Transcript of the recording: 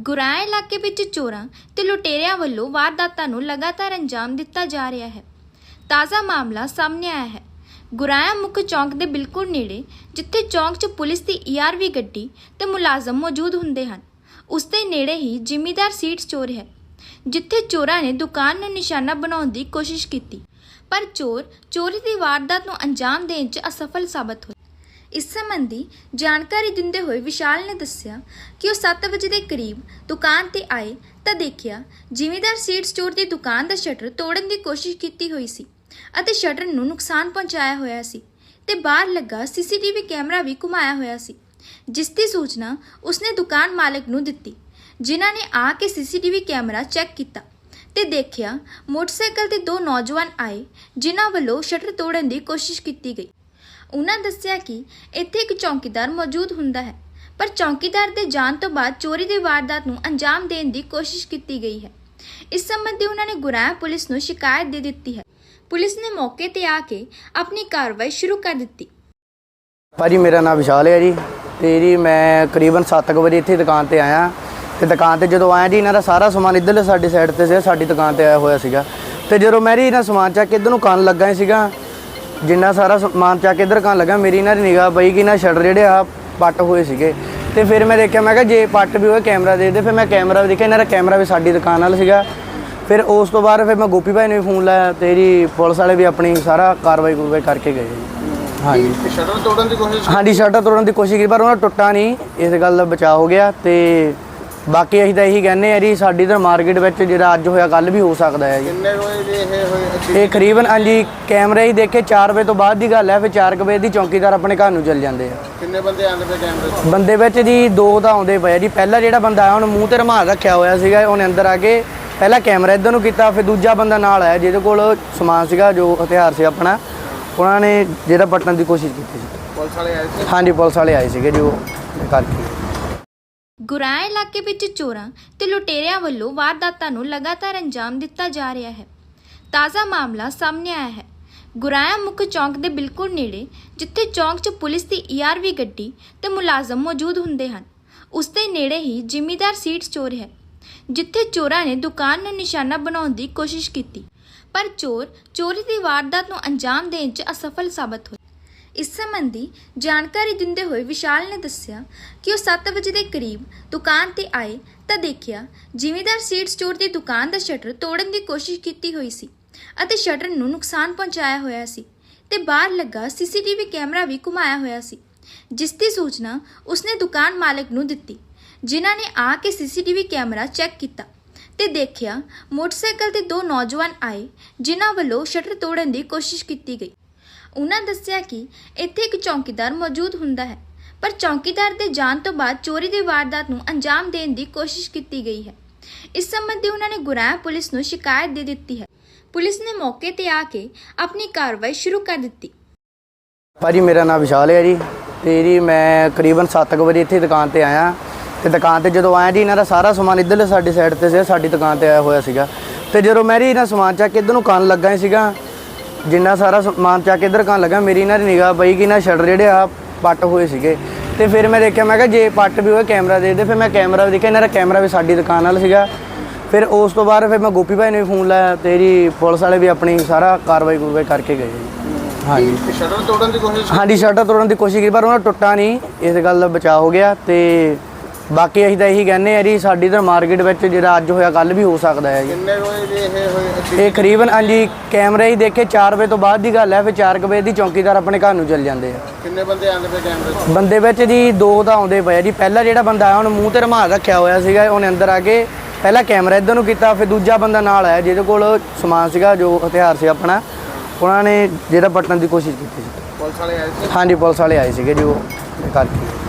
ਗੁਰਾਇਆ ਇਲਾਕੇ ਵਿੱਚ ਚੋਰਾਂ ਤੇ ਲੁਟੇਰਿਆਂ ਵੱਲੋਂ ਵਾਰਦਾਤਾਂ ਨੂੰ ਲਗਾਤਾਰ ਅੰਜਾਮ ਦਿੱਤਾ ਜਾ ਰਿਹਾ ਹੈ। ਤਾਜ਼ਾ ਮਾਮਲਾ ਸਾਹਮਣੇ ਆਇਆ ਹੈ। ਗੁਰਾਇਆ ਮੁੱਖ ਚੌਂਕ ਦੇ ਬਿਲਕੁਲ ਨੇੜੇ, ਜਿੱਥੇ ਚੌਂਕ 'ਚ ਪੁਲਿਸ ਦੀ ਈਆਰਵੀ ਗੱਡੀ ਤੇ ਮੁਲਾਜ਼ਮ ਮੌਜੂਦ ਹੁੰਦੇ ਹਨ, ਉਸ ਦੇ ਨੇੜੇ ਹੀ ਜ਼ਿਮੀਦਾਰ ਸੀਟ ਚੋਰ ਹੈ, ਜਿੱਥੇ ਚੋਰਾਂ ਨੇ ਦੁਕਾਨ ਨੂੰ ਨਿਸ਼ਾਨਾ ਬਣਾਉਣ ਦੀ ਕੋਸ਼ਿਸ਼ ਕੀਤੀ। ਪਰ ਚੋਰ, ਚੋਰੀ ਦੀ ਵਾਰਦਾਤ ਨੂੰ ਅੰਜਾਮ ਦੇਣ 'ਚ ਅਸਫਲ ਸਾਬਤ ਹੋਏ। ਇਸ ਸੰਬੰਧੀ ਜਾਣਕਾਰੀ ਦਿੰਦੇ ਹੋਏ ਵਿਸ਼ਾਲ ਨੇ ਦੱਸਿਆ ਕਿ ਉਹ 7 ਵਜੇ ਦੇ ਕਰੀਬ ਦੁਕਾਨ ਤੇ ਆਏ ਤਾਂ ਦੇਖਿਆ ਜ਼ਿਮੀਦਾਰ ਸੀਡ ਸਟੋਰ ਦੀ ਦੁਕਾਨ ਦਾ ਸ਼ਟਰ ਤੋੜਨ ਦੀ ਕੋਸ਼ਿਸ਼ ਕੀਤੀ ਹੋਈ ਸੀ ਅਤੇ ਸ਼ਟਰ ਨੂੰ ਨੁਕਸਾਨ ਪਹੁੰਚਾਇਆ ਹੋਇਆ ਸੀ ਤੇ ਬਾਹਰ ਲੱਗਾ ਸੀਸੀਟੀਵੀ ਕੈਮਰਾ ਵੀ ਘੁਮਾਇਆ ਹੋਇਆ ਸੀ, ਜਿਸ ਦੀ ਸੂਚਨਾ ਉਸਨੇ ਦੁਕਾਨ ਮਾਲਕ ਨੂੰ ਦਿੱਤੀ, ਜਿਨ੍ਹਾਂ ਨੇ ਆ ਕੇ ਸੀਸੀਟੀਵੀ ਕੈਮਰਾ ਚੈੱਕ ਕੀਤਾ ਤੇ ਦੇਖਿਆ ਮੋਟਰਸਾਈਕਲ ਤੇ ਦੋ ਨੌਜਵਾਨ ਆਏ, ਜਿਨ੍ਹਾਂ ਵੱਲੋਂ ਸ਼ਟਰ ਤੋੜਨ ਦੀ ਕੋਸ਼ਿਸ਼ ਕੀਤੀ ਗਈ। ਉਹਨਾਂ ਦੱਸਿਆ ਕਿ ਇੱਥੇ ਇੱਕ ਚੌਕੀਦਾਰ ਮੌਜੂਦ ਹੁੰਦਾ ਹੈ, ਪਰ ਚੌਕੀਦਾਰ ਦੇ ਜਾਣ ਤੋਂ ਬਾਅਦ ਚੋਰੀ ਦੀ ਵਾਰਦਾਤ ਨੂੰ ਅੰਜਾਮ ਦੇਣ ਦੀ ਕੋਸ਼ਿਸ਼ ਕੀਤੀ ਗਈ ਹੈ। ਇਸ ਸੰਬੰਧੀ ਉਹਨਾਂ ਨੇ ਗੁਰਾਇਆ ਪੁਲਿਸ ਨੂੰ ਸ਼ਿਕਾਇਤ ਦੇ ਦਿੱਤੀ ਹੈ। ਪੁਲਿਸ ਨੇ ਮੌਕੇ ਤੇ ਆ ਕੇ ਆਪਣੀ ਕਾਰਵਾਈ ਸ਼ੁਰੂ ਕਰ ਦਿੱਤੀ। ਭਾਜੀ, ਮੇਰਾ ਨਾਮ ਵਿਸ਼ਾਲ ਹੈ ਜੀ ਤੇ ਜੀ ਮੈਂ ਕਰੀਬਨ 7 ਵਜੇ ਇੱਥੇ ਦੁਕਾਨ ਤੇ ਆਇਆ। ਤੇ ਦੁਕਾਨ ਤੇ ਜਦੋਂ ਆਇਆ ਜੀ, ਇਹਨਾਂ ਦਾ ਸਾਰਾ ਸਮਾਨ ਇੱਧਰਲੇ ਸਾਡੀ ਸਾਈਡ ਤੇ ਸੀ ਸਾਡੀ ਦੁਕਾਨ ਤੇ ਆਇਆ ਹੋਇਆ ਸੀਗਾ। ਤੇ ਜਦੋਂ ਮੈਂ ਜੀ ਇਹਨਾਂ ਸਮਾਨ ਚੱਕ ਕੇ ਇੱਧਰ ਨੂੰ ਕੰਨ ਲੱਗਾ ਸੀਗਾ ਜਿੰਨਾ ਸਾਰਾ ਸਮਾਨ ਚੱਕ ਕੇ ਇੱਧਰ ਕੰਨ ਲੱਗਾ ਮੇਰੀ ਦੀ ਨਿਗਾਹ ਪਈ ਕਿ ਨਾ ਸ਼ਟਰ ਜਿਹੜੇ ਆ ਪੱਟ ਹੋਏ ਸੀਗੇ। ਤੇ ਫਿਰ ਮੈਂ ਦੇਖਿਆ ਮੈਂ ਕਿਹਾ ਜੇ ਪੱਟ ਵੀ ਹੋਏ ਕੈਮਰਾ ਦੇ ਦੇ। ਫਿਰ ਮੈਂ ਕੈਮਰਾ ਵੀ ਦੇਖਿਆ ਇਹਨਾਂ ਦਾ ਕੈਮਰਾ ਵੀ ਸਾਡੀ ਦੁਕਾਨ ਨਾਲ ਸੀਗਾ। ਫਿਰ ਉਸ ਤੋਂ ਬਾਅਦ ਫਿਰ ਮੈਂ ਗੋਪੀ ਭਾਈ ਨੂੰ ਵੀ ਫੋਨ ਲਾਇਆ ਤੇ ਜੀ ਪੁਲਿਸ ਵਾਲੇ ਵੀ ਆਪਣੀ ਸਾਰਾ ਕਾਰਵਾਈ ਕੁਰਵਾਈ ਕਰਕੇ ਗਏ। ਹਾਂਜੀ। ਸ਼ਟਰ ਤੋੜਨ ਦੀ ਕੋਸ਼ਿਸ਼ ਹਾਂਜੀ ਸ਼ਟਰ ਤੋੜਨ ਦੀ ਕੋਸ਼ਿਸ਼ ਕੀਤੀ ਪਰ ਉਹਨਾਂ ਟੁੱਟਾ ਨਹੀਂ। ਇਸ ਗੱਲ ਦਾ ਬਚਾਅ ਹੋ ਗਿਆ ਤੇ ਬਾਕੀ ਅਸੀਂ ਤਾਂ ਇਹੀ ਕਹਿੰਦੇ ਆ ਜੀ ਸਾਡੀ ਤਾਂ ਮਾਰਕੀਟ ਵਿੱਚ ਜਿਹੜਾ ਅੱਜ ਹੋਇਆ ਕੱਲ ਵੀ ਹੋ ਸਕਦਾ ਹੈ ਜੀ। ਕਿੰਨੇ ਵਜੇ ਦੇ ਇਹ ਹੋਏ ਇਹ ਕਰੀਬਨ ਹਾਂਜੀ ਕੈਮਰੇ ਹੀ ਦੇਖੇ 4 ਵਜੇ ਤੋਂ ਬਾਅਦ ਦੀ ਗੱਲ ਹੈ ਫਿਰ 4 ਵਜੇ ਦੀ ਚੌਕੀਦਾਰ ਆਪਣੇ ਘਰ ਨੂੰ ਚਲ ਜਾਂਦੇ ਆ। ਕਿੰਨੇ ਬੰਦੇ ਆਂਦੇ ਪਏ ਕੈਮਰੇ ਬੰਦੇ ਵਿੱਚ ਜੀ ਦੋ ਤਾਂ ਆਉਂਦੇ ਪਏ ਆ ਜੀ। ਪਹਿਲਾ ਜਿਹੜਾ ਬੰਦਾ ਆਇਆ ਉਹਨੇ ਮੂੰਹ ਤੇ ਰੁਮਾਲ ਰੱਖਿਆ ਹੋਇਆ ਸੀਗਾ ਉਹਨੇ ਅੰਦਰ ਆ ਕੇ ਪਹਿਲਾਂ ਕੈਮਰਾ ਇੱਧਰ ਨੂੰ ਕੀਤਾ ਫਿਰ ਦੂਜਾ ਬੰਦਾ ਨਾਲ ਆਇਆ ਜਿਹਦੇ ਕੋਲ ਸਮਾਨ ਸੀਗਾ ਜੋ ਹਥਿਆਰ ਸੀ ਆਪਣਾ ਉਹਨਾਂ ਨੇ ਜਿਹੜਾ ਪੱਟਣ ਦੀ ਕੋਸ਼ਿਸ਼ ਕੀਤੀ ਸੀ। ਪੁਲਿਸ ਵਾਲੇ ਆਏ ਸੀ? ਹਾਂਜੀ ਪੁਲਿਸ ਵਾਲੇ ਆਏ ਸੀਗੇ ਜੋ ਕਰਕੇ। ਗੁਰਾਇਆ ਇਲਾਕੇ ਵਿੱਚ ਚੋਰਾਂ ਤੇ ਲੁਟੇਰਿਆਂ ਵੱਲੋਂ ਵਾਰਦਾਤਾਂ ਨੂੰ ਲਗਾਤਾਰ ਅੰਜਾਮ ਦਿੱਤਾ ਜਾ ਰਿਹਾ ਹੈ। ਤਾਜ਼ਾ ਮਾਮਲਾ ਸਾਹਮਣੇ ਆਇਆ ਹੈ। ਗੁਰਾਇਆ ਮੁੱਖ ਚੌਂਕ ਦੇ ਬਿਲਕੁਲ ਨੇੜੇ, ਜਿੱਥੇ ਚੌਂਕ 'ਚ ਪੁਲਿਸ ਦੀ ਈਆਰਵੀ ਗੱਡੀ ਤੇ ਮੁਲਾਜ਼ਮ ਮੌਜੂਦ ਹੁੰਦੇ ਹਨ, ਉਸ ਦੇ ਨੇੜੇ ਹੀ ਜ਼ਿਮੀਦਾਰ ਸੀਟ ਚੋਰ ਹੈ, ਜਿੱਥੇ ਚੋਰਾਂ ਨੇ ਦੁਕਾਨ ਨੂੰ ਨਿਸ਼ਾਨਾ ਬਣਾਉਣ ਦੀ ਕੋਸ਼ਿਸ਼ ਕੀਤੀ। ਪਰ ਚੋਰ, ਚੋਰੀ ਦੀ ਵਾਰਦਾਤ ਨੂੰ ਅੰਜਾਮ ਦੇਣ 'ਚ ਅਸਫਲ ਸਾਬਤ ਹੋਏ। ਇਸ ਸੰਬੰਧੀ ਜਾਣਕਾਰੀ ਦਿੰਦੇ ਹੋਏ ਵਿਸ਼ਾਲ ਨੇ ਦੱਸਿਆ ਕਿ ਉਹ 7 ਵਜੇ ਦੇ ਕਰੀਬ ਦੁਕਾਨ ਤੇ ਆਏ ਤਾਂ ਦੇਖਿਆ ਜ਼ਿਮੀਦਾਰ ਸੀਡ ਸਟੋਰ ਦੀ ਦੁਕਾਨ ਦਾ ਸ਼ਟਰ ਤੋੜਨ ਦੀ ਕੋਸ਼ਿਸ਼ ਕੀਤੀ ਹੋਈ ਸੀ ਅਤੇ ਸ਼ਟਰ ਨੂੰ ਨੁਕਸਾਨ ਪਹੁੰਚਾਇਆ ਹੋਇਆ ਸੀ ਤੇ ਬਾਹਰ ਲੱਗਾ ਸੀਸੀਟੀਵੀ ਕੈਮਰਾ ਵੀ ਘੁਮਾਇਆ ਹੋਇਆ ਸੀ, ਜਿਸ ਦੀ ਸੂਚਨਾ ਉਸਨੇ ਦੁਕਾਨ ਮਾਲਕ ਨੂੰ ਦਿੱਤੀ, ਜਿਨ੍ਹਾਂ ਨੇ ਆ ਕੇ ਸੀਸੀਟੀਵੀ ਕੈਮਰਾ ਚੈੱਕ ਕੀਤਾ ਤੇ ਦੇਖਿਆ ਮੋਟਰਸਾਈਕਲ ਤੇ ਦੋ ਨੌਜਵਾਨ ਆਏ, ਜਿਨ੍ਹਾਂ ਵੱਲੋਂ ਸ਼ਟਰ ਤੋੜਨ ਦੀ ਕੋਸ਼ਿਸ਼ ਕੀਤੀ ਗਈ। ਉਹਨਾਂ ਦੱਸਿਆ ਕਿ ਇੱਥੇ ਇੱਕ ਚੌਕੀਦਾਰ ਮੌਜੂਦ ਹੁੰਦਾ ਹੈ, ਪਰ ਚੌਕੀਦਾਰ ਦੇ ਜਾਣ ਤੋਂ ਬਾਅਦ ਚੋਰੀ ਦੀ ਵਾਰਦਾਤ ਨੂੰ ਅੰਜਾਮ ਦੇਣ ਦੀ ਕੋਸ਼ਿਸ਼ ਕੀਤੀ ਗਈ ਹੈ। ਇਸ ਸੰਬੰਧੀ ਉਹਨਾਂ ਨੇ ਗੁਰਾਇਆ ਪੁਲਿਸ ਨੂੰ ਸ਼ਿਕਾਇਤ ਦੇ ਦਿੱਤੀ ਹੈ। ਪੁਲਿਸ ਨੇ ਮੌਕੇ ਤੇ ਆ ਕੇ ਆਪਣੀ ਕਾਰਵਾਈ ਸ਼ੁਰੂ ਕਰ ਦਿੱਤੀ। ਭਾਜੀ ਮੇਰਾ ਨਾਮ ਵਿਸ਼ਾਲ ਹੈ ਜੀ ਤੇ ਜੀ ਮੈਂ ਕਰੀਬਨ 7 ਵਜੇ ਇੱਥੇ ਦੁਕਾਨ ਤੇ ਆਇਆ ਤੇ ਦੁਕਾਨ ਤੇ ਜਦੋਂ ਆਇਆ ਜੀ, ਇਹਨਾਂ ਦਾ ਸਾਰਾ ਸਮਾਨ ਇੱਧਰਲੇ ਸਾਡੀ ਸਾਈਡ ਤੇ ਸੀ ਸਾਡੀ ਦੁਕਾਨ ਤੇ ਆਇਆ ਹੋਇਆ ਸੀਗਾ। ਤੇ ਜਦੋਂ ਮੈਂ ਜੀ ਇਹਨਾਂ ਸਮਾਨ ਚੱਕ ਕੇ ਨੂੰ ਕੰਨ ਲੱਗਾ ਸੀਗਾ ਜਿੰਨਾ ਸਾਰਾ ਸਮਾਨ ਚੱਕ ਕੇ ਇੱਧਰ ਕੰਨ ਲੱਗਾ ਮੇਰੀ ਇਹਨਾਂ ਦੀ ਨਿਗਾਹ ਪਈ ਕਿ ਨਾ ਸ਼ਟਰ ਜਿਹੜੇ ਆ ਪੱਟ ਹੋਏ ਸੀਗੇ। ਤੇ ਫਿਰ ਮੈਂ ਦੇਖਿਆ ਮੈਂ ਕਿਹਾ ਜੇ ਪੱਟ ਵੀ ਹੋਏ ਕੈਮਰਾ ਦੇ ਦੇ। ਫਿਰ ਮੈਂ ਕੈਮਰਾ ਵੀ ਦੇਖਿਆ ਇਹਨਾਂ ਦਾ ਕੈਮਰਾ ਵੀ ਸਾਡੀ ਦੁਕਾਨ ਨਾਲ ਸੀਗਾ। ਫਿਰ ਉਸ ਤੋਂ ਬਾਅਦ ਫਿਰ ਮੈਂ ਗੋਪੀ ਭਾਈ ਨੂੰ ਵੀ ਫੋਨ ਲਾਇਆ ਤੇ ਜੀ ਪੁਲਿਸ ਵਾਲੇ ਵੀ ਆਪਣੀ ਸਾਰਾ ਕਾਰਵਾਈ ਕੁਰਵਾਈ ਕਰਕੇ ਗਏ ਜੀ। ਹਾਂਜੀ। ਸ਼ਟਰ ਤੋੜਨ ਦੀ ਕੋਸ਼ਿਸ਼ ਹਾਂਜੀ ਸ਼ਟਰ ਤੋੜਨ ਦੀ ਕੋਸ਼ਿਸ਼ ਕੀਤੀ ਪਰ ਉਹਨਾਂ ਟੁੱਟਾ ਨਹੀਂ। ਇਸ ਗੱਲ ਦਾ ਬਚਾਅ ਹੋ ਗਿਆ ਤੇ ਬਾਕੀ ਅਸੀਂ ਤਾਂ ਇਹੀ ਕਹਿੰਦੇ ਆ ਜੀ ਸਾਡੀ ਤਾਂ ਮਾਰਕੀਟ ਵਿੱਚ ਜਿਹੜਾ ਅੱਜ ਹੋਇਆ ਕੱਲ ਵੀ ਹੋ ਸਕਦਾ ਹੈ ਜੀ। ਕਿੰਨੇ ਵਜੇ ਦੇ ਇਹ ਹੋਏ ਇਹ ਕਰੀਬਨ ਹਾਂਜੀ ਕੈਮਰੇ ਹੀ ਦੇਖੇ 4 ਵਜੇ ਤੋਂ ਬਾਅਦ ਦੀ ਗੱਲ ਹੈ ਫਿਰ 4 ਵਜੇ ਦੀ ਚੌਕੀਦਾਰ ਆਪਣੇ ਘਰ ਨੂੰ ਚਲ ਜਾਂਦੇ ਆ। ਕਿੰਨੇ ਬੰਦੇ ਆਂਦੇ ਪਏ ਕੈਮਰੇ ਬੰਦੇ ਵਿੱਚ ਜੀ ਦੋ ਤਾਂ ਆਉਂਦੇ ਪਏ ਆ ਜੀ। ਪਹਿਲਾ ਜਿਹੜਾ ਬੰਦਾ ਆਇਆ ਉਹਨੇ ਮੂੰਹ ਤੇ ਰੁਮਾਲ ਰੱਖਿਆ ਹੋਇਆ ਸੀਗਾ ਉਹਨੇ ਅੰਦਰ ਆ ਕੇ ਪਹਿਲਾਂ ਕੈਮਰਾ ਇੱਧਰ ਨੂੰ ਕੀਤਾ ਫਿਰ ਦੂਜਾ ਬੰਦਾ ਨਾਲ ਆਇਆ ਜਿਹਦੇ ਕੋਲ ਸਮਾਨ ਸੀਗਾ ਜੋ ਹਥਿਆਰ ਸੀ ਆਪਣਾ ਉਹਨਾਂ ਨੇ ਜਿਹੜਾ ਪੱਟਣ ਦੀ ਕੋਸ਼ਿਸ਼ ਕੀਤੀ ਸੀ। ਪੁਲਿਸ ਵਾਲੇ ਆਏ ਸੀ? ਹਾਂਜੀ ਪੁਲਿਸ ਵਾਲੇ ਆਏ ਸੀਗੇ ਜੋ ਕਰਕੇ।